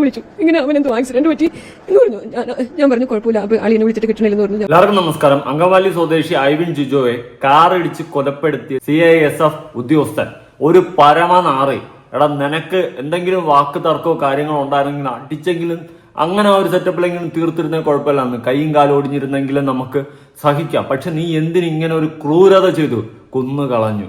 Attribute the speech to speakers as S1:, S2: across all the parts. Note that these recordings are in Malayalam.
S1: വിളിച്ചു. ഇങ്ങനെ അവൻ എന്തോ എന്ന് പറഞ്ഞു. ഞാൻ പറഞ്ഞു പറഞ്ഞു.
S2: എല്ലാവർക്കും നമസ്കാരം. അങ്കമാലി സ്വദേശി ഐവിൻ ജിജോയെ കാറിടിച്ച് കൊലപ്പെടുത്തിയ സി ഐ എസ് എഫ് ഉദ്യോഗസ്ഥൻ. ഒരു പരമനാറി. എടാ നിനക്ക് എന്തെങ്കിലും വാക്ക് തർക്കമോ കാര്യങ്ങളോ ഉണ്ടായിരുന്നെങ്കിൽ അടിച്ചെങ്കിലും അങ്ങനെ ഒരു സെറ്റപ്പിലെങ്കിലും തീർത്തിരുന്ന കുഴപ്പമില്ലാന്ന്. കൈയും കാലും ഒടിഞ്ഞിരുന്നെങ്കിലും നമുക്ക് സഹിക്കാം. പക്ഷെ നീ എന്തിന് ഇങ്ങനെ ഒരു ക്രൂരത ചെയ്തു? കുന്നു കളഞ്ഞു.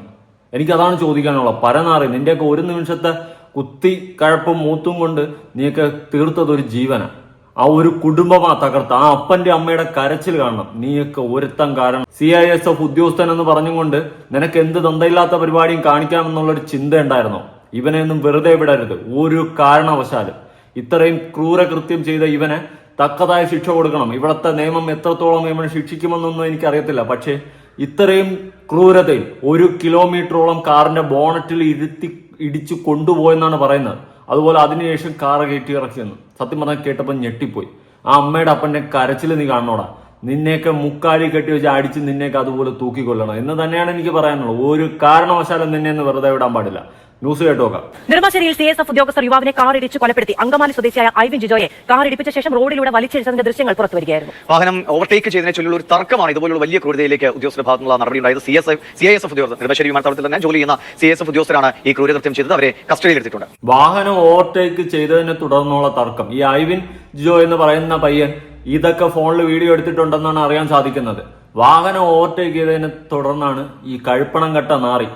S2: എനിക്കതാണ് ചോദിക്കാനുള്ളത്. പരനാറി നിന്റെയൊക്കെ ഒരു നിമിഷത്തെ കുത്തി കഴപ്പും മൂത്തും കൊണ്ട് നീയൊക്കെ തീർത്തത് ഒരു ജീവന. ആ ഒരു കുടുംബമാ തകർത്ത. ആ അപ്പന്റെ അമ്മയുടെ കരച്ചിൽ കാണണം നീയൊക്കെ ഒരുത്തം കാരണം. സി ഐ എസ് എഫ് ഉദ്യോഗസ്ഥൻ എന്ന് പറഞ്ഞുകൊണ്ട് നിനക്ക് എന്ത് ദന്തയില്ലാത്ത പരിപാടിയും കാണിക്കാമെന്നുള്ളൊരു ചിന്ത ഉണ്ടായിരുന്നോ ഇവനെ ഒന്നും വെറുതെ വിടരുത്. ഒരു കാരണവശാലും. ഇത്രയും ക്രൂരകൃത്യം ചെയ്ത ഇവനെ തക്കതായ ശിക്ഷ കൊടുക്കണം. ഇവിടുത്തെ നിയമം എത്രത്തോളം ഇവനെ ശിക്ഷിക്കുമെന്നൊന്നും എനിക്കറിയത്തില്ല. പക്ഷേ ഇത്രയും ക്രൂരതയിൽ ഒരു കിലോമീറ്ററോളം കാറിന്റെ ബോണറ്റിൽ ഇരുത്തി ഇടിച്ചു കൊണ്ടുപോയെന്നാണ് പറയുന്നത്. അതുപോലെ അതിനുശേഷം കാർ കയറ്റി ഇറക്കിയെന്ന്. സത്യം പറഞ്ഞാൽ കേട്ടപ്പോൾ ഞെട്ടിപ്പോയി. ആ അമ്മയുടെ അപ്പന്റെ കരച്ചിൽ നീ കാണണോടാ? നിന്നെയൊക്കെ മുക്കാലി കെട്ടി വെച്ച് അടിച്ച് നിന്നെയൊക്കെ അതുപോലെ തൂക്കിക്കൊല്ലണം. എന്ന് തന്നെയാണ് എനിക്ക് പറയാനുള്ളത്. ഒരു കാരണവശാലും നിന്നെ ഒന്ന് വെറുതെ വിടാൻ പാടില്ല. ന്യൂസ് കേട്ട് നോക്കാം.
S3: നെടുമ്പാശ്ശേരിയിൽ സി എസ് എഫ് ഉദ്യോഗസ്ഥർ യുവാവിനെ കാർ ഇടിച്ച് കൊലപ്പെടുത്തി. അങ്കമാലി സ്വദേശിയായ ഐവിൻ ജിജോയെ കാർ ഇടിപ്പിച്ച ശേഷം റോഡിലൂടെ വലിച്ചെടുത്തതിന്റെ ദൃശ്യങ്ങൾ പുറത്തു വരികയായിരുന്നു
S4: വാഹനം ഓവർടേക്ക് ചെയ്തതിനെ ചൊല്ലിയുള്ള ഒരു തർക്കമാണ് ഇതുപോലുള്ള വലിയ ക്രൂരതയിലേക്ക് ഉദ്യോഗസ്ഥരുടെ ഭാഗത്തുള്ള നടപടി ഉണ്ടായത്. C S F C I S F ഉദ്യോഗസ്ഥർ നെടുമ്പാശ്ശേരി വിമാനത്താവളത്തിൽ തന്നെ ജോലി ചെയ്യുന്ന സി എസ് എഫ് ഉദ്യോഗസ്ഥരാണ് ഈ ക്രൂരകൃത്യം ചെയ്തത്. അവരെ കസ്റ്റഡിയിലെടുത്തിട്ടുണ്ട്.
S2: വാഹനം ഓവർടേക്ക് ചെയ്തതിനെ തുടർന്നുള്ള തർക്കം. ഈ ഐവിൻ ജിജോ എന്ന് പറയുന്ന പയ്യൻ ഇതൊക്കെ ഫോണിൽ വീഡിയോ എടുത്തിട്ടുണ്ടെന്നാണ് അറിയാൻ സാധിക്കുന്നത്. വാഹനം ഓവർടേക്ക് ചെയ്തതിനെ തുടർന്നാണ് ഈ കഴുപ്പണം കെട്ട നാറി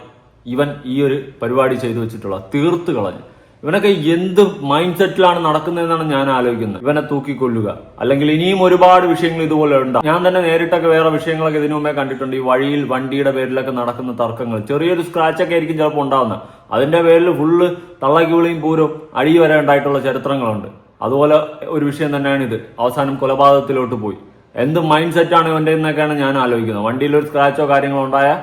S2: ഇവൻ ഈ ഒരു പരിപാടി ചെയ്തു വെച്ചിട്ടുള്ള തീർത്ത് കളഞ്ഞു. ഇവനൊക്കെ എന്ത് മൈൻഡ് സെറ്റിലാണ് നടക്കുന്നതെന്നാണ് ഞാൻ ആലോചിക്കുന്നത്. ഇവനെ തൂക്കിക്കൊല്ലുക. അല്ലെങ്കിൽ ഇനിയും ഒരുപാട് വിഷയങ്ങൾ ഇതുപോലെ ഉണ്ടാകും ഞാൻ തന്നെ നേരിട്ടൊക്കെ വേറെ വിഷയങ്ങളൊക്കെ ഇതിനു മുമ്പേ കണ്ടിട്ടുണ്ട്. ഈ വഴിയിൽ വണ്ടിയുടെ പേരിലൊക്കെ നടക്കുന്ന തർക്കങ്ങൾ. ചെറിയൊരു സ്ക്രാച്ച് ഒക്കെ ആയിരിക്കും ചിലപ്പോൾ ഉണ്ടാകുന്നത് അതിന്റെ പേരിൽ ഫുള്ള് തള്ളക്കിവിളിയും പൂരും അടി വരെ ഉണ്ടായിട്ടുള്ള ചരിത്രങ്ങളുണ്ട്. അതുപോലെ ഒരു വിഷയം തന്നെയാണ് ഇത് അവസാനം കൊലപാതകത്തിലോട്ട് പോയി. എന്ത് മൈൻഡ് സെറ്റാണ് ഇവന്റെ എന്നൊക്കെയാണ് ഞാൻ ആലോചിക്കുന്നത്. വണ്ടിയിൽ ഒരു സ്ക്രാച്ചോ കാര്യങ്ങളോ ഉണ്ടായാൽ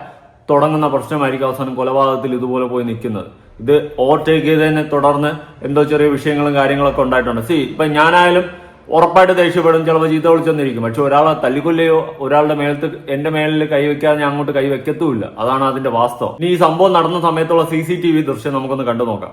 S2: തുടങ്ങുന്ന പ്രശ്നമായിരിക്കും അവസാനം കൊലപാതകത്തിൽ ഇതുപോലെ പോയി നിൽക്കുന്നത്. ഇത് ഓവർടേക്ക് ചെയ്തതിനെ തുടർന്ന് എന്തോ ചെറിയ വിഷയങ്ങളും കാര്യങ്ങളൊക്കെ ഉണ്ടായിട്ടുണ്ട്. സി ഇപ്പൊ ഞാനായാലും ഉറപ്പായിട്ട് ദേഷ്യപ്പെടും. ചിലപ്പോൾ ചീത്ത വിളിച്ചെന്നിരിക്കും പക്ഷെ ഒരാളെ തല്ലിക്കൊല്ലയോ ഒരാളുടെ മേലത്ത് എന്റെ മേലിൽ കൈവയ്ക്കാതെ ഞാൻ അങ്ങോട്ട് കൈവയ്ക്കത്തുമില്ല അതാണ് അതിന്റെ വാസ്തവം. ഇനി ഈ സംഭവം നടന്ന സമയത്തുള്ള സി സി ടി വി ദൃശ്യം നമുക്കൊന്ന് കണ്ടു നോക്കാം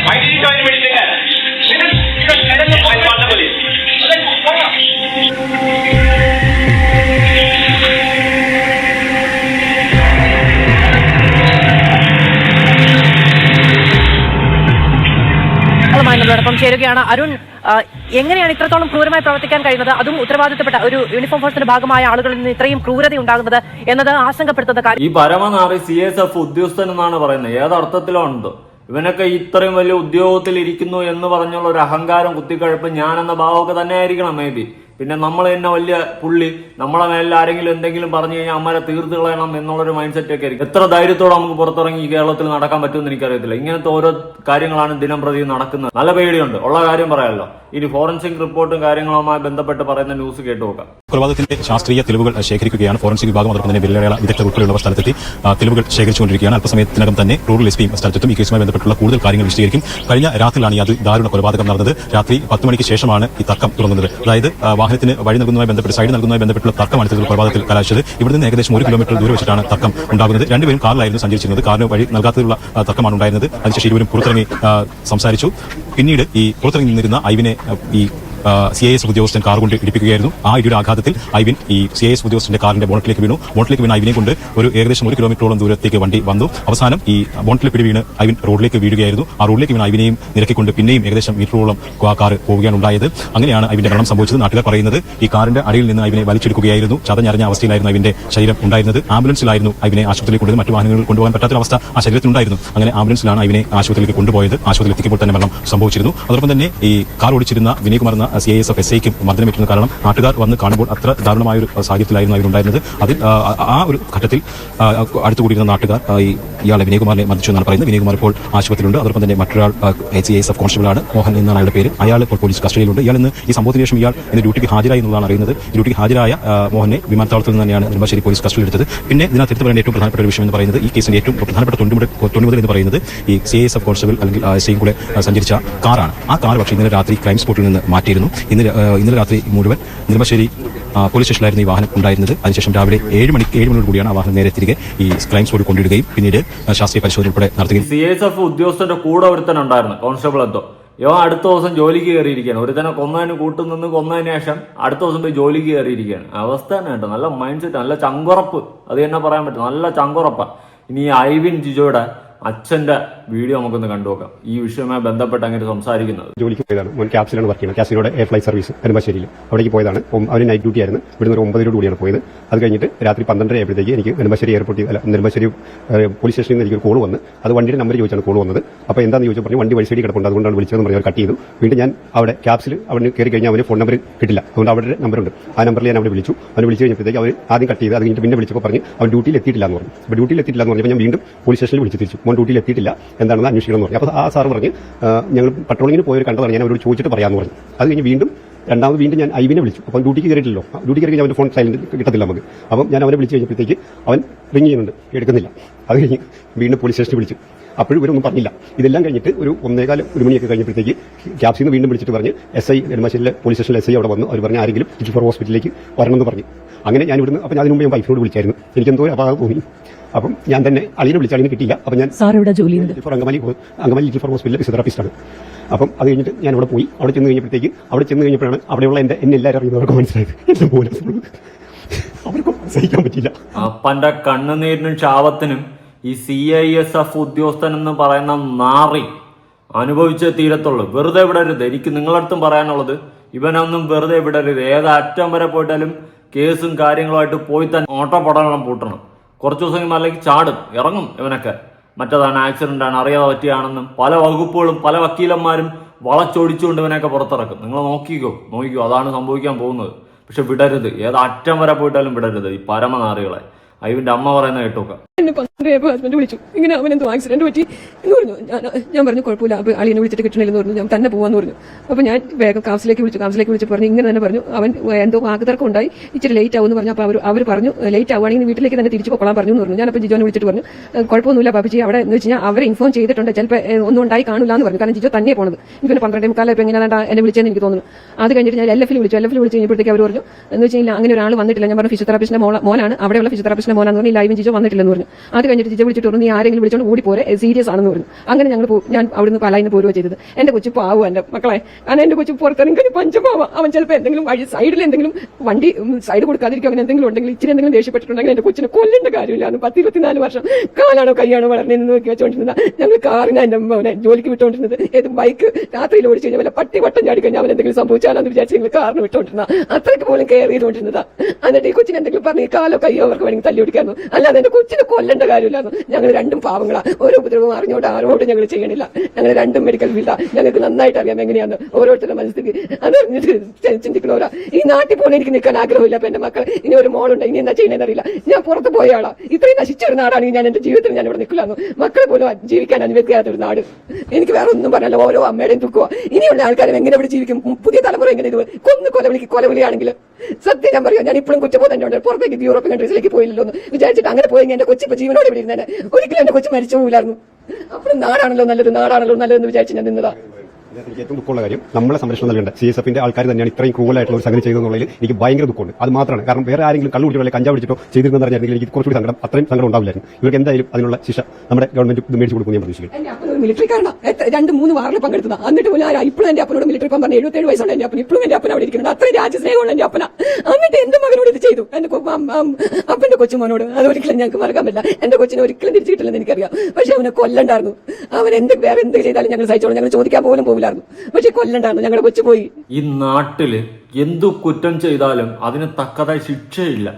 S3: നമ്മളോടൊപ്പം ചേരുകയാണ് അരുൺ എങ്ങനെയാണ് ഇത്രത്തോളം ക്രൂരമായി പ്രവർത്തിക്കാൻ കഴിയുന്നത്? അതും ഉത്തരവാദിത്തപ്പെട്ട ഒരു യൂണിഫോം ഫോഴ്സിന്റെ ഭാഗമായ ആളുകളിൽ നിന്ന് ഇത്രയും ക്രൂരത ഉണ്ടാകുന്നത് എന്നത് ആശങ്കപ്പെടുത്തുന്ന കാര്യം.
S2: ഈ പരമനാറി സി എസ് എഫ് ഉദ്യോഗസ്ഥൻ എന്നാണ് പറയുന്നത്. ഏതർത്ഥത്തിലുണ്ട് ഇവനൊക്കെ ഇത്രയും വലിയ ഉദ്യോഗത്തിൽ ഇരിക്കുന്നു എന്ന് പറഞ്ഞുള്ള ഒരു അഹങ്കാരം കുത്തിക്കഴപ്പ് ഞാൻ എന്ന ഭാവമൊക്കെ തന്നെ ആയിരിക്കണം മേ ബി പിന്നെ നമ്മൾ തന്നെ വലിയ പുള്ളി. നമ്മളെ മേലിൽ ആരെങ്കിലും എന്തെങ്കിലും പറഞ്ഞു കഴിഞ്ഞാൽ അമ്മരെ തീർത്ത് കളയണം എന്നുള്ളൊരു മൈൻഡ് സെറ്റ് ഒക്കെ ആയിരിക്കും. എത്ര ധൈര്യത്തോടെ നമുക്ക് പുറത്തിറങ്ങി കേരളത്തിൽ നടക്കാൻ പറ്റുമെന്ന് എനിക്കറിയത്തില്ല. ഇങ്ങനത്തെ ഓരോ കാര്യങ്ങളാണ് ദിനം പ്രതി നടക്കുന്നത്. നല്ല പേടിയുണ്ട്. ഉള്ള കാര്യം പറയാമല്ലോ ഇനി ഫോറൻസിക് റിപ്പോർട്ടും കാര്യങ്ങളുമായി ബന്ധപ്പെട്ട് പറയുന്ന ന്യൂസ് കേട്ടു നോക്കാം.
S5: കൊലപാതകത്തിന്റെ ശാസ്ത്രീയ തെളിവുകൾ ശേഖരിക്കുകയാണ്. ഫോറൻസിക് വിഭാഗം അതോടൊപ്പം തന്നെ വിരലടയാള വിദഗ്ധർ ഉൾപ്പെടെയുള്ളവർ സ്ഥലത്തെത്തി തെളിവുകൾ ശേഖരിച്ചുകൊണ്ടിരിക്കുകയാണ്. അല്പസമയത്തിനകം തന്നെ റൂറൽ എസ് പിയും സ്ഥലത്തെത്തും. ഈ കേസുമായി ബന്ധപ്പെട്ടുള്ള കൂടുതൽ കാര്യങ്ങൾ വിശദീകരിക്കും. കഴിഞ്ഞ രാത്രിയിലാണ് ഈ അത് ദാരുണ കൊലപാതകം നടന്നത്. രാത്രി പത്ത് മണിക്ക് ശേഷമാണ് ഈ തർക്കം തുടങ്ങുന്നത്. അതായത് വാഹനത്തിന് വഴി നൽകുന്നതുമായി ബന്ധപ്പെട്ട് സൈഡ് നൽകുന്നതുമായി ബന്ധപ്പെട്ടുള്ള തർക്കമാണ് ഇത്തരത്തിൽ കൊലപാതകത്തിൽ കലാശിച്ചത്. ഇവിടെ നിന്ന് ഏകദേശം ഒരു കിലോമീറ്റർ ദൂരെ വെച്ചിട്ടാണ് തർക്കം ഉണ്ടാകുന്നത്. രണ്ടുപേരും കാറിലായിരുന്നു സഞ്ചരിച്ചിരുന്നത്. കാറിന് വഴി നൽകാത്തതുള്ള തർക്കമാണ് ഉണ്ടായിരുന്നത്. അതിനുശേഷം ഇരുവരും പുറത്തിറങ്ങി സംസാരിച്ചു. പിന്നീട് ഈ പുറത്തിറങ്ങി നിന്നിരുന്ന ഐവിനെ ഈ സി ഐ എസ് ഉദ്യോഗസ്ഥൻ കാർ കൊണ്ട് ഇടിപ്പിക്കുകയായിരുന്നു. ആ ഇടിയുടെ ആഘാതത്തിൽ ഐവിൻ ഈ സി ഐ എസ് ഉദ്യോഗസ്ഥന്റെ കാറിന്റെ ബോണറ്റിലേക്ക് വീണു. ബോണറ്റിലേക്ക് വീണ ഐവിനെ കൊണ്ട് ഒരു ഏകദേശം ഒരു കിലോമീറ്ററോളം ദൂരത്തേക്ക് വണ്ടി വന്നു. അവസാനം ഈ ബോണറ്റിൽ പിടി വീണ് ഐവിൻ റോഡിലേക്ക് വീഴുകയായിരുന്നു. ആ റോഡിലേക്ക് വീണ ഐവിനെയും നിരക്കിക്കൊണ്ട് പിന്നെയും ഏകദേശം മീറ്ററോളം ആ കാർ പോവുകയാണ് ഉണ്ടായത് അങ്ങനെയാണ് ഐവിന്റെ മരണം സംഭവിച്ചത്. നാട്ടുകാർ പറയുന്നത് ഈ കാറിന്റെ അടിയിൽ നിന്ന് ഐവിനെ വലിച്ചെടുക്കുകയായിരുന്നു. ചതഞ്ഞറിഞ്ഞ അവസ്ഥയിലായിരുന്നു ഐവിന്റെ ശരീരം ഉണ്ടായിരുന്നത്. ആംബുലൻസിലായിരുന്നു ഐവിനെ ആശുപത്രിയിൽ കൊണ്ടുവന്ന് മറ്റു വാഹനങ്ങൾ കൊണ്ടുപോകാൻ പറ്റാത്ത അവസ്ഥ ആ ശരീരത്തിലുണ്ടായിരുന്നു. അങ്ങനെ ആംബുലൻസിലാണ് ഐവിനെ ആശുപത്രിയിലേക്ക് കൊണ്ടുപോയത്. ആശുപത്രിയിൽ എത്തിക്കുമ്പോൾ തന്നെ മരണം സംഭവിച്ചിരുന്നു. അതോടൊപ്പം തന്നെ ഈ കാർ ഓടിച്ചിരുന്ന വിനയകുമാർ എന്ന C I S F S ഐക്കും മർദ്ദനം മർദ്ദനമേറ്റിരുന്നു കാരണം നാട്ടുകാർ വന്ന് കാണുമ്പോൾ അത്ര ദാരുണമായ ഒരു സാഹചര്യത്തിലായിരുന്നു അവരുണ്ടായിരുന്നത്. അതിൽ ആ, ഒരു ഘട്ടത്തിൽ അടുത്തുകൂടിയിരുന്ന നാട്ടുകാർ ഈ ഇയാളെ വിനയകുമാറിനെ മർദ്ദിച്ചു എന്നാണ് പറയുന്നത്. വിനയകുമാർ ഇപ്പോൾ ആശുപത്രിയിലുണ്ട്. അതോടൊപ്പം തന്നെ മറ്റൊരാൾ സി ഐ എസ് എഫ് കോൺസ്റ്റബിളാണ്. മോഹൻ എന്നാണ് അയാളുടെ പേര്. അയാൾ ഇപ്പോൾ പോലീസ് കസ്റ്റഡിയിലുണ്ട്. ഇയാൾ ഇന്ന് ഈ സംഭവത്തിന് ശേഷം ഇയാൾ ഇന്ന് ഡ്യൂട്ടിക്ക് ഹാജരായി എന്നുള്ളതാണ് അറിയുന്നത്. ഡ്യൂട്ടിക്ക് ഹാജരായ മോഹനെ വിമാനത്താവളത്തിൽ നിന്ന് തന്നെയാണ് നെടുമ്പാശ്ശേരി പോലീസ് കസ്റ്റഡിയിൽ എടുത്തത്. പിന്നെ ഇതിനകത്ത് എടുത്ത് പറയേണ്ട ഏറ്റവും പ്രധാനപ്പെട്ട ഒരു വിഷയം എന്ന് പറയുന്നത് ഈ കേസിന്റെ ഏറ്റവും പ്രധാനപ്പെട്ട തൊണ്ടുമുട തൊണ്ടുമുതൽ എന്ന് പറയുന്നത് ഈ സി എസ് എഫ് കോൺസ്റ്റബിൾ അല്ലെങ്കിൽ സഞ്ചരിച്ച കാറാണ്. ആ കാർ പക്ഷേ ഇന്നലെ രാത്രി ക്രൈം സ്പോട്ടിൽ നിന്ന് മാറ്റിയിരുന്നു. ഇന്നലെ ഇന്ന് ഇന്നലെ രാത്രി മുഴുവൻ നെടുമ്പശ്ശേരി പോലീസ് സ്റ്റേഷനിലായിരുന്നു ഈ വാഹനം ഉണ്ടായിരുന്നത്. അതിനുശേഷം രാവിലെ ഏഴ് മണി ഏഴ് മണിയോട് കൂടിയാണ് ആ വാഹനം നേരെ തിരികെ ഈ ക്രൈം സ്പോട്ടിൽ കൊണ്ടിടുകയും പിന്നീട് ശാസ്ത്രീയ പരിശോധന ഉൾപ്പെടെ നടത്തുകയും
S2: സി എസ് എഫ് ഉദ്യോഗസ്ഥന്റെ കൂടെ ഒരുത്തനുണ്ടായിരുന്നു കോൺസ്റ്റബിൾ എന്തോ. യോ അടുത്ത ദിവസം ജോലിക്ക് കയറിയിരിക്കുകയാണ്. ഒരുത്തനെ കൊന്നതിന് കൂട്ടുനിന്ന് കൊന്നതിന് ശേഷം അടുത്ത ദിവസം പോയി ജോലിക്ക് കയറിയിരിക്കുകയാണ്. അവസ്ഥ തന്നെ കേട്ടോ. നല്ല മൈൻഡ് സെറ്റ് നല്ല ചങ്കുറപ്പ്. അത് തന്നെ പറയാൻ പറ്റും. നല്ല ചങ്കുറപ്പാണ് ഇനി ഐവിൻ ജിജോയുടെ അച്ഛന്റെ വീഡിയോ നമുക്കൊന്ന് കണ്ടുനോക്കാം ഈ വിഷയവുമായി ബന്ധപ്പെട്ട് അങ്ങനെ സംസാരിക്കുന്നത്.
S6: ജോലിക്ക് പോയതാണ്. മോൻ ക്യാപ്സിലാണ് വർക്ക് ചെയ്യുന്നത്. ക്യാപ്സിനോട് എയർ ഫ്ലൈറ്റ് സർവീസ് നെടുമ്പാശ്ശേരിയിൽ അവിടേക്ക് പോയതാണ്. അവന് നൈറ്റ് ഡ്യൂട്ടി ആയിരുന്നു. ഇവിടുന്ന് ഒരു ഒമ്പതരോട് കൂടിയാണ് പോയത്. അത് കഴിഞ്ഞിട്ട് രാത്രി പന്ത്രണ്ടര ആയപ്പോഴത്തേക്ക് എനിക്ക് നെടുമ്പാശ്ശേരി എയർപോർട്ടിൽ അല്ല നെടുമ്പാശ്ശേരി പോലീസ് സ്റ്റേഷനിൽ നിന്ന് എനിക്കൊരു കോൾ വന്ന്. അത് വണ്ടിയുടെ നമ്പർ ചോദിച്ചാണ് കോൾ വന്നത്. അപ്പോൾ എന്താണെന്ന് ചോദിച്ചു പറഞ്ഞു വണ്ടി വഴി സൈഡിൽ കിടപ്പുണ്ട്. അതുകൊണ്ടാണ് വിളിച്ചതെന്ന് പറഞ്ഞു അവർ കട്ട് ചെയ്തു. വീണ്ടും ഞാൻ അവിടെ ക്യാപ്സിൽ അവന് കയറി കഴിഞ്ഞാൽ അവന് ഫോൺ നമ്പർ കിട്ടില്ല. അതുകൊണ്ട് അവരുടെ നമ്പറുണ്ട് ആ നമ്പറിൽ ഞാൻ അവിടെ വിളിച്ചു. അവനെ വിളിച്ചു കഴിഞ്ഞപ്പോഴത്തേക്ക് അവർ ആദ്യം കട്ട് ചെയ്ത് അത് കഴിഞ്ഞിട്ട് പിന്നെ വിളിച്ചപ്പോൾ പറഞ്ഞു അവൻ ഡ്യൂട്ടിയിൽ എത്തിയിട്ടില്ല എന്ന് പറഞ്ഞു. അപ്പോൾ ഡ്യൂട്ടിയിൽ എത്തിയിട്ടില്ല എന്ന് പറഞ്ഞപ്പോൾ ഞാൻ വീണ്ടും പോലീസ് സ്റ്റേഷനിൽ വിളിച്ചു തിരിച്ചു. മോൻ ഡ്യൂട്ടിയിൽ എത്തിയിട്ടില്ല. എന്താണെന്ന് അന്വേഷിക്കണം എന്ന് പറഞ്ഞു. അപ്പോൾ ആ സാർ പറഞ്ഞ് ഞങ്ങൾ പട്രോളിങ്ങിന് പോയൊരു കണ്ടതാണ്. ഞാൻ അവരോട് ചോദിച്ചിട്ട് പറയാമെന്ന് പറഞ്ഞു. അത് കഴിഞ്ഞ് വീണ്ടും രണ്ടാമത് വീണ്ടും ഞാൻ ഐവിനെ വിളിച്ചു. അപ്പം ഡ്യൂട്ടിക്ക് കയറിയിട്ടില്ലോ ഡ്യൂട്ടി കയറി അവന്റെ ഫോൺ സൈലന്റ് കിട്ടത്തില്ല നമുക്ക്. അപ്പം ഞാൻ അവനെ വിളിച്ച് കഴിഞ്ഞപ്പോഴത്തേക്ക് അവൻ റിങ് ചെയ്യുന്നുണ്ട്. എടുക്കുന്നില്ല. അത് കഴിഞ്ഞ് വീണ്ടും പോലീസ് സ്റ്റേഷനിൽ വിളിച്ചു. അപ്പോഴും ഇവരൊന്നും പറഞ്ഞില്ല. ഇതെല്ലാം കഴിഞ്ഞിട്ട് ഒരു ഒന്നേകാലം ഒരു മണിയൊക്കെ കഴിഞ്ഞപ്പോഴത്തേക്ക് ക്യാപ്സിൽ നിന്ന് വീണ്ടും വിളിച്ചിട്ട് പറഞ്ഞ് എസ് ഐ നെടുമ്പാശ്ശേരിയിലെ പോലീസ് സ്റ്റേഷനിൽ എസ് ഐ അവിടെ വന്നു. അവർ പറഞ്ഞ് ആരെങ്കിലും ലിറ്റിൽ ഫോർ ഹോസ്പിറ്റലിലേക്ക് വരണമെന്ന് പറഞ്ഞു. അങ്ങനെ ഞാൻ ഇവിടുന്ന് അപ്പം ഞാൻ അതിന് മുമ്പ് ഞാൻ വൈഫിനോട് വിളിച്ചായിരുന്നു. എനിക്കെന്തോ ഒരു അപാകം തോന്നി. അപ്പം ഞാൻ തന്നെ അളിയെ വിളിച്ച അളിനെ കിട്ടിയില്ല. അപ്പം ഞാൻ
S7: സാർ ഇവിടെ ജോലി
S6: ജിഫർ അങ്കമാലി അങ്കമാലി ജിഫർ ഫോർ ഹോസ്പിറ്റലിലെ ഫിസിയോതെറാപ്പിസ്റ്റാണ് അപ്പം അത് കഴിഞ്ഞിട്ട് ഞാൻ അവിടെ പോയി. അവിടെ ചെന്ന് കഴിഞ്ഞപ്പോഴത്തേക്ക് അവിടെ ചെന്ന് കഴിഞ്ഞപ്പോഴാണ് അവിടെയുള്ള എന്റെ എന്നെ എല്ലാവരും അറിയുന്നവർക്ക് മനസ്സിലായത്. എന്റെ പോലെ അവർക്കും സഹിക്കാൻ പറ്റില്ല
S2: അപ്പന്റെ കണ്ണുനീരിനും ശാപത്തിനും ഈ സി ഐ എസ് എഫ് ഉദ്യോഗസ്ഥൻ എന്ന് പറയുന്ന നാറി അനുഭവിച്ചേ തീരത്തുള്ളൂ. വെറുതെ വിടരുത്. എനിക്ക് നിങ്ങളടുത്തും പറയാനുള്ളത് ഇവനൊന്നും വെറുതെ വിടരുത്. ഏത് അറ്റം വരെ പോയിട്ടാലും കേസും കാര്യങ്ങളുമായിട്ട് പോയി തന്നെ ഓട്ടപ്പടണം പൂട്ടണം. കുറച്ച് ദിവസം അല്ലെങ്കിൽ ചാടും ഇറങ്ങും ഇവനൊക്കെ. മറ്റേതാണ് ആക്സിഡന്റ് ആണ് അറിയാതെ പറ്റിയാണെന്നും പല വകുപ്പുകളും പല വക്കീലന്മാരും വളച്ചൊടിച്ചുകൊണ്ട് ഇവനൊക്കെ പുറത്തിറക്കും. നിങ്ങൾ നോക്കിക്കോ നോക്കിക്കോ. അതാണ് സംഭവിക്കാൻ പോകുന്നത്. പക്ഷെ വിടരുത്. ഏത് അറ്റം വരെ പോയിട്ടാലും വിടരുത് ഈ പരമനാറികളെ. അയ്യവിന്റെ അമ്മ പറയുന്ന കേട്ടോക്ക.
S1: വിളിച്ചു. ഇങ്ങനെ അവൻ എന്തോ ആക്സിഡന്റ് പറ്റി എന്ന് പറഞ്ഞു. ഞാൻ ഞാൻ പറഞ്ഞു കുഴപ്പമില്ല. അപ്പോൾ വിളിച്ചിട്ട് കിട്ടണില്ലെന്ന് പറഞ്ഞു. ഞാൻ തന്നെ പോവാന്ന് പറഞ്ഞു. അപ്പോൾ ഞാൻ വേഗം കാംസിലേക്ക് വിളിച്ചു. കാംസിലേക്ക് വിളിച്ച് പറഞ്ഞു ഇങ്ങനെ തന്നെ പറഞ്ഞു. അവൻ എന്തോ വാക്കുതർക്കം ഉണ്ടായി. ഇച്ചിരി ലേറ്റ് ആവുമെന്ന് പറഞ്ഞു. അപ്പോൾ അവർ അവർ പറഞ്ഞു ലേറ്റ് ആവുകയാണെങ്കിൽ വീട്ടിലേക്ക് തന്നെ തിരിച്ചു പോകാൻ പറഞ്ഞു പറഞ്ഞു. ഞാനപ്പോൾ ജിജോനെ വിളിച്ചിട്ട് പറഞ്ഞു "ഏഹ്, കുഴപ്പമൊന്നുമില്ല ബാബുജി അവിടെ എന്ന് വെച്ച് കഴിഞ്ഞാൽ അവരെ ഇൻഫോം ചെയ്തിട്ടുണ്ട്. ചിലപ്പോൾ ഒന്നും ഉണ്ടായി കാണില്ല എന്ന് പറഞ്ഞു. കാരണം ജിജോ തന്നെ പോണത്. ഇപ്പൊ പന്ത്രണ്ടേ മുക്കാലം ഇപ്പോൾ എങ്ങനെയാണ് എന്നെ വിളിച്ചതെന്ന് എനിക്ക് തോന്നുന്നു. അത് കഴിഞ്ഞിട്ട് ഞാൻ എൽ എഫിൽ വിളിച്ചു. എൽ എഫിൽ വിളിച്ച് കഴിഞ്ഞപ്പോഴത്തേക്ക് അവർ പറഞ്ഞു എന്ന് വെച്ച് കഴിഞ്ഞാൽ അങ്ങനെ ഒരാൾ വന്നിട്ടില്ല. ഞാൻ പറഞ്ഞു ഫിസിയോതെറാപ്പിസ്റ്റിന്റെ മോളാണ് അവിടെയുള്ള ഫിസിയോതെറാപ്പിസ്റ്റിന്റെ മോനാന്ന് പറഞ്ഞു ലൈവും ജിജോ വന്നിട്ടില്ലെന്ന് പറഞ്ഞു. അത് കഴിഞ്ഞിട്ട് ജിജോ വിളിച്ചിട്ട് പറഞ്ഞു നീ ആരെങ്കിലും വിളിച്ചോണ്ട് ഓടി പോരെ സീരിയസ് ആണെന്ന് പറഞ്ഞു. അങ്ങനെ ഞങ്ങൾ ഞാൻ അവിടുന്ന് പലായിന്ന് പോരുക ചെയ്തത്. എന്റെ കൊച്ചു പാവു എന്റെ മക്കളെ. കാരണം എന്റെ കൊച്ചു പുറത്തിറങ്ങി പഞ്ചമാവ അവൻ ചിലപ്പോൾ എന്തെങ്കിലും വഴി സൈഡിൽ എന്തെങ്കിലും വണ്ടി സൈഡ് കൊടുക്കാതിരിക്കും. അങ്ങനെ എന്തെങ്കിലും ഉണ്ടെങ്കിൽ ഇച്ചിരി എന്തെങ്കിലും ദേഷ്യപ്പെട്ടിട്ടുണ്ടെങ്കിൽ എന്റെ കൊച്ചിനെ കൊല്ലേണ്ട കാര്യമില്ല. പത്ത് ഇരുപത്തിനാല് വർഷം കാലാണോ കൈയാണോ വളർന്നു നോക്കി വെച്ചോണ്ടിരുന്നത്. ഞങ്ങൾ കാറിന് എന്റെ മോനെ ജോലിക്ക് വിട്ടോണ്ടിരുന്നത്. ഏത് ബൈക്ക് രാത്രിയിൽ ഓടിച്ചു കഴിഞ്ഞാൽ പട്ടി വട്ടം ചാടി കഴിഞ്ഞാൽ അവൻ എന്തെങ്കിലും സംഭവിച്ചാലെന്ന് വിചാരിച്ച് ഞങ്ങൾ കാറിന് വിട്ടോണ്ടിരുന്ന അത്രയ്ക്ക് പോലും കെയർ ചെയ്തുകൊണ്ടിരുന്നതാ എന്നിട്ട് ഈ കൊച്ചിന് എന്തെങ്കിലും പറഞ്ഞു കാലോ കയ്യോ അവർക്ക് വേണമെങ്കിൽ തല്ലി ഓടിക്കായിരുന്നു അല്ലാതെ എന്റെ കൊച്ചിനെ കൊല്ലേണ്ട കാര്യമില്ലായിരുന്നു ഞങ്ങൾ രണ്ടും പാവങ്ങളാ. ഓരോ ഉപദ്രവം അറിഞ്ഞോട്ട് ആരോടും ഞങ്ങൾ ചെയ്യണില്ല. ഞങ്ങൾ രണ്ടും മെഡിക്കൽ ഫീൽഡാ ഞങ്ങൾക്ക് നന്നായിട്ട് അറിയാം എങ്ങനെയാന്ന്. ഓരോരുത്തരുടെ മനസ്സിലേക്ക് അത് ചിന്തിക്കണോരാ ഈ നാട്ടിൽ പോലെ എനിക്ക് നിൽക്കാൻ ആഗ്രഹമില്ല അപ്പൊ എന്റെ മക്കൾ ഇനി ഒരു മോളുണ്ട്. ഇനി എന്താ ചെയ്യണമെന്ന് അറിയില്ല. ഞാൻ പുറത്ത് പോയ ആളാ. ഇത്രയും നശിച്ച ഒരു നാടാണ് ഞാൻ എന്റെ ജീവിതത്തിൽ ഞാൻ ഇവിടെ നിൽക്കില്ലാന്നു. മക്കളെ പോലും ജീവിക്കാൻ അനുവദിക്കാത്ത ഒരു നാട്. എനിക്ക് വേറെ ഒന്നും പറയാനില്ല. ഓരോ അമ്മയുടെയും ദുഃഖമോ ഇനിയുള്ള ആൾക്കാരും എങ്ങനെ ഇവിടെ ജീവിക്കും? പുതിയ തലമുറ എങ്ങനെ ഇത് കൊന്ന് കൊലവിളിക്ക് കൊലവിളിയാണെങ്കിൽ സത്യം ഞാൻ പറയാം ഞാൻ ഇപ്പോഴും കുറ്റബോധം ഉണ്ട് പുറത്തേക്ക് യൂറോപ്യൻ കൺട്രീസിലേക്ക് പോയില്ലല്ലോ എന്ന് വിചാരിച്ചിട്ട് അങ്ങനെ പോയെങ്കിൽ എന്റെ കൊച്ചി ഇപ്പൊ ജീവനോടെ ഇവിടെ ഒരിക്കലും എന്റെ കൊച്ചു മരിച്ചു പോയില്ലായിരുന്നു അപ്പോഴും നാടാണല്ലോ നല്ലത് നാടാണല്ലോ നല്ലതെന്ന് വിചാരിച്ച് ഞാൻ നിന്നതാ.
S6: എനിക്ക് ഏറ്റവും ദുഃഖമുള്ള കാര്യം നമ്മളെ സംരക്ഷണം നൽകേണ്ട സി എസ് എഫിന്റെ ആൾക്കാർ തന്നെയാണ് ഇത്രയും ക്രൂവലായിട്ടുള്ള ഒരു സംഗതി ചെയ്തെന്നുള്ളതിൽ എനിക്ക് ഭയങ്കര ദുഃഖമുണ്ട്. അത് മാത്രമാണ്. കാരണം വേറെ ആരെങ്കിലും കള്ളു കുടിച്ചോ കഞ്ചാവ് പിടിച്ചിട്ടോ ചെയ്തിരുന്നെന്ന് എനിക്ക് കുറച്ചുകൂടി സങ്കടം അത്രയും സങ്കടം ഉണ്ടാവില്ലായിരുന്നു. ഇവർക്ക് എന്തായാലും അതിനുള്ള ശിക്ഷ നമ്മുടെ ഗവൺമെന്റ് മേടിച്ചു കൊടുക്കും
S1: രണ്ട് മൂന്ന് എന്റെ അപ്പനോട് പറഞ്ഞു എഴുപത്തേഴ് വയസ്സുണ്ട് എന്റെ അപ്പൻ എന്റെ അവിടെ അത്ര രാജ്യസ്നേഹമുള്ള അപ്പന. ഇത് ചെയ്തു? അപ്പന്റെ കൊച്ചുമോനോട്. അത് ഒരിക്കലും ഞങ്ങൾക്ക് മറക്കാൻ പറ്റില്ല. എന്റെ കൊച്ചിനെ ഒരിക്കലും തിരിച്ചു കിട്ടില്ലെന്ന് എനിക്കറിയാം. പക്ഷെ അവനെ കൊല്ലണ്ടായിരുന്നു. അവൻ എന്ത് വേറെ എന്ത് ചെയ്താലും ഞങ്ങൾ സഹിച്ചോളൂ. ഞങ്ങൾ ചോദിക്കാൻ പോലും പോകില്ലായിരുന്നു പക്ഷെ കൊല്ലണ്ടായിരുന്നു. ഞങ്ങളുടെ കൊച്ചു പോയി.
S2: ഈ നാട്ടിൽ എന്തു കുറ്റം ചെയ്താലും അതിന് തക്കതായി ശിക്ഷയില്ല.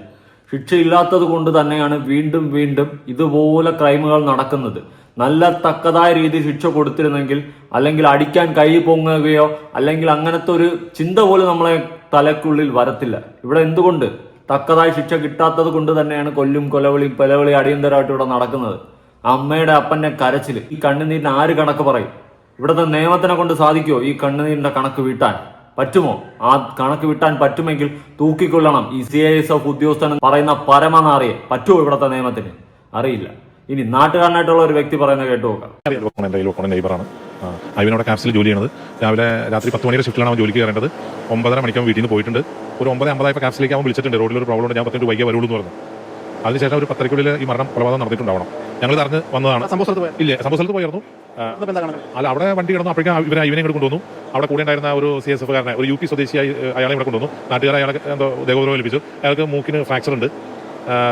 S2: ശിക്ഷയില്ലാത്തത് കൊണ്ട് തന്നെയാണ് വീണ്ടും വീണ്ടും ഇതുപോലെ ക്രൈമുകൾ നടക്കുന്നത്. നല്ല തക്കതായ രീതി ശിക്ഷ കൊടുത്തിരുന്നെങ്കിൽ അല്ലെങ്കിൽ അടിക്കാൻ കൈ പൊങ്ങുകയോ അല്ലെങ്കിൽ അങ്ങനത്തെ ഒരു ചിന്ത പോലും നമ്മളെ തലക്കുള്ളിൽ വരത്തില്ല. ഇവിടെ എന്തുകൊണ്ട്? തക്കതായ ശിക്ഷ കിട്ടാത്തത് കൊണ്ട് തന്നെയാണ് കൊല്ലും കൊലവിളി കൊലവിളി അടിയന്തരമായിട്ട് ഇവിടെ നടക്കുന്നത്. അമ്മയുടെ അപ്പന്റെ കരച്ചിൽ ഈ കണ്ണുനീരിന് ആര് കണക്ക് പറയും? ഇവിടുത്തെ നിയമത്തിനെ കൊണ്ട് സാധിക്കുമോ ഈ കണ്ണുനീരിന്റെ കണക്ക് വീട്ടാൻ പറ്റുമോ? ആ കണക്ക് വിട്ടാൻ പറ്റുമെങ്കിൽ തൂക്കിക്കൊള്ളണം. ഈ സി ഐ എസ് എഫ് ഉദ്യോഗസ്ഥൻ പറയുന്ന പരമനാറിയെ പറ്റുമോ ഇവിടുത്തെ നിയമത്തിന്? അറിയില്ല. ഇനി നാട്ടുകാരനായിട്ടുള്ള ഒരു വ്യക്തി പറയുന്നത് കേട്ടു നോക്കാം.
S7: നെയ്ബറാണ് അവനോട് ക്യാപ്സിൽ ജോലി ചെയ്യണത്. രാവിലെ രാത്രി പത്ത് മണിയുടെ ഷിഫ്റ്റിലാണ് അവൻ ജോലിക്ക് കയറേണ്ടത്. ഒമ്പതര മണിക്കാവും വീട്ടിൽ നിന്ന് പോയിട്ടുണ്ട്. ഒരു ഒമ്പത് അമ്പതായപ്പോൾ ക്യാപ്സിലേക്ക് അവൻ വിളിച്ചിട്ടുണ്ട്. റോഡിൽ ഒരു പ്രോബ്ലം ഉണ്ട്. ഞാൻ പത്ത് മിനിറ്റ് വൈകിയ വരുള്ളൂ എന്ന് പറഞ്ഞു. അതിനുശേഷം ഒരു പത്തരയ്ക്കുള്ളിൽ ഈ മരണം കൊലപാതകം നടത്തിയിട്ടുണ്ടാവണം ഞങ്ങൾ അറിഞ്ഞ് വന്നതാണ്.
S8: സംഭവ സ്ഥലത്ത് പോയോ?
S7: ഇല്ല സംഭവ സ്ഥലത്ത് പോയിരുന്നു? അല്ല അവിടെ വണ്ടി കിടന്നു അപ്പോഴേക്കും ഇവരെ ഇവനെ ഇങ്ങോട്ട് കൊണ്ടുവന്നു. അവിടെ കൂടെ ഉണ്ടായിരുന്ന ഒരു സി എസ് എഫ് കാരനെ ഒരു യു പി സ്വദേശിയായി അയാളെ ഇവിടെ കൊണ്ടുവന്നു. നാട്ടുകാരെ അയാളെ എന്തോ ദേവദ്രോഹം ഏൽപ്പിച്ചു. അയാൾക്ക് മൂക്കിന് ഫ്രാക്ചർ ഉണ്ട്.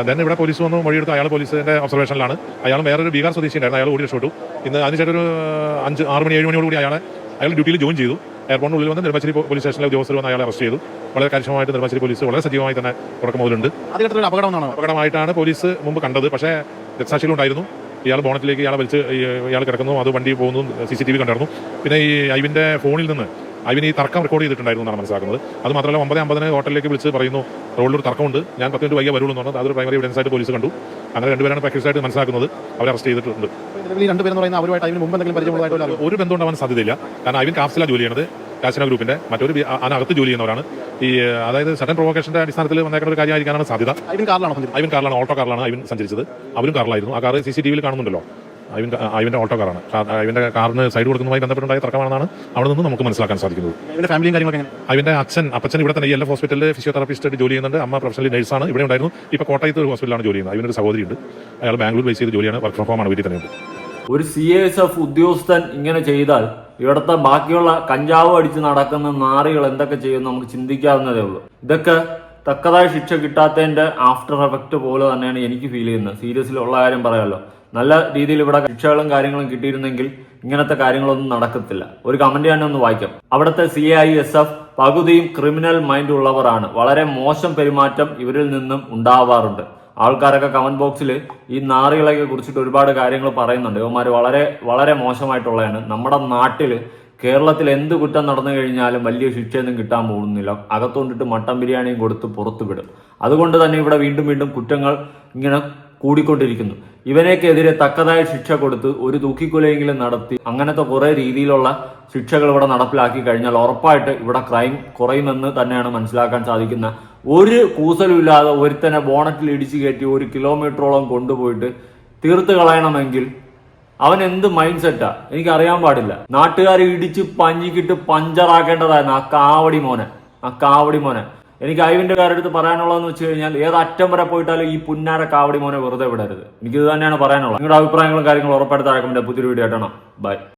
S7: ദെൻ ഇവിടെ പോലീസ് വന്ന് മൊഴിയെടുത്ത് അയാൾ പോലീസിന്റെ ഒബ്സർവേഷനിലാണ് അയാൾ വേറൊരു ബീഹാർ സ്വദേശി ഉണ്ടായിരുന്നു അയാൾ ഓടി രക്ഷപ്പെട്ടു. ഇന്ന് അതിനുശേഷം ഒരു അഞ്ച് ആറ് മണി ഏഴ് മണിയോടുകൂടി അയാളെ അയാൾ ഡ്യൂട്ടിയിൽ ജോയിൻ ചെയ്തു. എയർപോർട്ടിനുള്ളിൽ വന്ന് നെടുമ്പാശ്ശേരി പോലീസ് സ്റ്റേഷനിലെ ഉദ്യോഗസ്ഥർ വന്ന് അയാളെ അറസ്റ്റ് ചെയ്തു. വളരെ കാര്യക്ഷമമായിട്ട് നെടുമ്പാശ്ശേരി പോലീസ് വളരെ സജീവമായി തന്നെ തുടക്കം മുതലുണ്ട്
S8: ആദ്യഘട്ടത്തിൽ ഒരു അപകടം
S7: അപകടമായിട്ടാണ് പോലീസ് മുമ്പ് കണ്ടത്. പക്ഷേ ദൃക്സാക്ഷികളുണ്ടായിരുന്നു ഇയാൾ ബോണറ്റിലേക്ക് ഇയാളെ വലിച്ച് ഇയാൾ കിടക്കുന്നു. അത് വണ്ടി പോകുന്നു. സി സി ടി വി കണ്ടായിരുന്നു. പിന്നെ ഈ ഐവിന്റെ ഫോണിൽ നിന്ന് ഐവിന് ഈ തർക്കം റെക്കോർഡ് ചെയ്തിട്ടുണ്ടായിരുന്നു എന്നാണ് മനസ്സിലാക്കുന്നത്. അത് മാത്രമല്ല ഒമ്പത് അമ്പതിന് ഹോട്ടലിലേക്ക് വിളിച്ച് പറയുന്നു റോഡിലൊരു തർക്കമുണ്ട്. ഞാൻ പത്ത് മിനിറ്റ് വൈകിയ വരുള്ളൂ എന്ന് പറഞ്ഞത്. അതൊരു പ്രൈമറി എവിഡൻസ് ആയിട്ട് പോലീസ് കണ്ടു. അങ്ങനെ രണ്ടുപേരാണ് പാക്കേജ് ആയിട്ട് മനസ്സിലാക്കുന്നത്. അവരെ അറസ്റ്റ് ചെയ്തിട്ടുണ്ട്.
S8: ഈ രണ്ടുപേരെന്ന് പറയുന്ന അവരുമായിട്ട് അതിന് മുമ്പ് എന്തെങ്കിലും പരിചയമുള്ളതായിട്ട്
S7: ഒരു ബന്ധം ഉണ്ടാവാൻ സാധ്യതയില്ല. കാരണം ഐവിൻ കാപ്സിലാണ് ജോലി ചെയ്യുന്നത് കാസിന ഗ്രൂപ്പിന്റെ. മറ്റൊരു അതിനകത്ത് ജോലി ചെയ്യുന്നവരാണ്. ഈ അതായത് സഡൻ പ്രൊവോക്കേഷന്റെ അടിസ്ഥാനത്തിൽ വന്നേക്കുന്ന ഒരു കാര്യമായിരിക്കാനാണ് സാധ്യത.
S8: ഐവിൻ കാറിലാണ് സഞ്ചരിച്ചത്?
S7: ഐവൻ കാറിലാണ്. ഓട്ടോ കാറിലാണ് ഐവൻ സഞ്ചരിച്ചത്. അവരും കാറിലായിരുന്നു. ആ കാർ സി സി ടി വിയിൽ കാണുന്നുണ്ടല്ലോ. ഐവൻ ഐവന്റെ ഓട്ടോ കാറാണ് ഐവന്റെ കാറിന് സൈഡ് കൊടുക്കുന്നതുമായി ബന്ധപ്പെട്ടുണ്ടായ തർക്കമാണെന്നാണ് അവിടെ നിന്ന് നമുക്ക് മനസ്സിലാക്കാൻ സാധിക്കുന്നത്.
S8: ഐവിന്റെ ഫാമിലിയും കാര്യങ്ങളൊക്കെ എങ്ങനെ
S7: ഐവന്റെ അച്ഛൻ അപ്പച്ചൻ ഇവിടെ തന്നെ എൽ എഫ് ഹോസ്പിറ്റലിൽ ഫിസിയോതെറാപ്പിസ്റ്റ് ജോലി ചെയ്യുന്നുണ്ട്. അമ്മ പ്രൊഫഷണൽ നഴ്സാണ് ഇവിടെ ഉണ്ടായിരുന്നു. ഇപ്പോൾ കോട്ടയത്ത് ഒരു ഹോസ്പിറ്റലാണ് ജോലി ചെയ്യുന്നത്. അതിനൊരു സഹോദരിയുണ്ട്. അയാൾ ബാംഗ്ലൂർ ബേസ് ചെയ്ത് ജോലിയാണ്. വർക്ക് ഫ്രം ആണ് വീട്ടിൽ തന്നെയുണ്ട്
S2: ഒരു സി എസ് എഫ് ഉദ്യോഗസ്ഥൻ ഇങ്ങനെ ചെയ്താൽ ഇവിടുത്തെ ബാക്കിയുള്ള കഞ്ചാവ് അടിച്ച് നടക്കുന്ന നാറികൾ എന്തൊക്കെ ചെയ്യും നമുക്ക് ചിന്തിക്കാവുന്നതേ ഉള്ളൂ. ഇതൊക്കെ തക്കതായ ശിക്ഷ കിട്ടാത്തതിന്റെ ആഫ്റ്റർ എഫക്ട് പോലെ തന്നെയാണ് എനിക്ക് ഫീൽ ചെയ്യുന്നത്. സീരിയസിൽ ഉള്ള കാര്യം പറയാമല്ലോ നല്ല രീതിയിൽ ഇവിടെ ശിക്ഷകളും കാര്യങ്ങളും കിട്ടിയിരുന്നെങ്കിൽ ഇങ്ങനത്തെ കാര്യങ്ങളൊന്നും നടക്കത്തില്ല. ഒരു കമന്റ് തന്നെ ഒന്ന് വായിക്കാം. അവിടുത്തെ സി ഐ എസ് എഫ് പകുതിയും ക്രിമിനൽ മൈൻഡ് ഉള്ളവരാണ്. വളരെ മോശം പെരുമാറ്റം ഇവരിൽ നിന്നും ഉണ്ടാവാറുണ്ട്. ആൾക്കാരൊക്കെ കമന്റ് ബോക്സിൽ ഈ നാറികളെയൊക്കെ കുറിച്ചിട്ട് ഒരുപാട് കാര്യങ്ങൾ പറയുന്നുണ്ട്. ഇവന്മാർ വളരെ വളരെ മോശമായിട്ടുള്ളതാണ് നമ്മുടെ നാട്ടിൽ കേരളത്തിൽ എന്ത് കുറ്റം നടന്നു കഴിഞ്ഞാലും വലിയ ശിക്ഷയൊന്നും കിട്ടാൻ പോകുന്നില്ല. അകത്തോണ്ടിട്ട് മട്ടൻ ബിരിയാണിയും കൊടുത്ത് പുറത്തു വിടും അതുകൊണ്ട് തന്നെ ഇവിടെ വീണ്ടും വീണ്ടും കുറ്റങ്ങൾ ഇങ്ങനെ കൂടിക്കൊണ്ടിരിക്കുന്നു. ഇവനേക്കെതിരെ തക്കതായ ശിക്ഷ കൊടുത്ത് ഒരു തൂക്കിക്കൊലയെങ്കിലും നടത്തി അങ്ങനത്തെ കുറെ രീതിയിലുള്ള ശിക്ഷകൾ ഇവിടെ നടപ്പിലാക്കി കഴിഞ്ഞാൽ ഉറപ്പായിട്ട് ഇവിടെ ക്രൈം കുറയുമെന്ന് തന്നെയാണ് മനസ്സിലാക്കാൻ സാധിക്കുന്ന ഒരു കൂസലുമില്ലാതെ ഒരുത്തനെ ബോണറ്റിൽ ഇടിച്ചു കയറ്റി ഒരു കിലോമീറ്ററോളം കൊണ്ടുപോയിട്ട് തീർത്ത് കളയണമെങ്കിൽ അവൻ എന്ത് മൈൻഡ് സെറ്റാ എനിക്ക് അറിയാൻ പാടില്ല. നാട്ടുകാർ ഇടിച്ച് പഞ്ഞിക്കിട്ട് പഞ്ചറാക്കേണ്ടതായിരുന്നു ആ കാവടി മോനെ. ആ കാവടി മോനെ. എനിക്ക് ഐവിന്റെ അടുത്ത് പറയാനുള്ളതെന്ന് വെച്ച് കഴിഞ്ഞാൽ ഏത് അറ്റം വരെ പോയിട്ടാലും ഈ പുന്നാര കാവടി മോനെ വെറുതെ വിടരുത്. എനിക്കിത് തന്നെയാണ് പറയാനുള്ളത്. നിങ്ങളുടെ അഭിപ്രായങ്ങളും കാര്യങ്ങളും ഉറപ്പായിട്ട് താഴെ പുതിയൊരു വീഡിയോ ആയിട്ടാണ് ബൈ.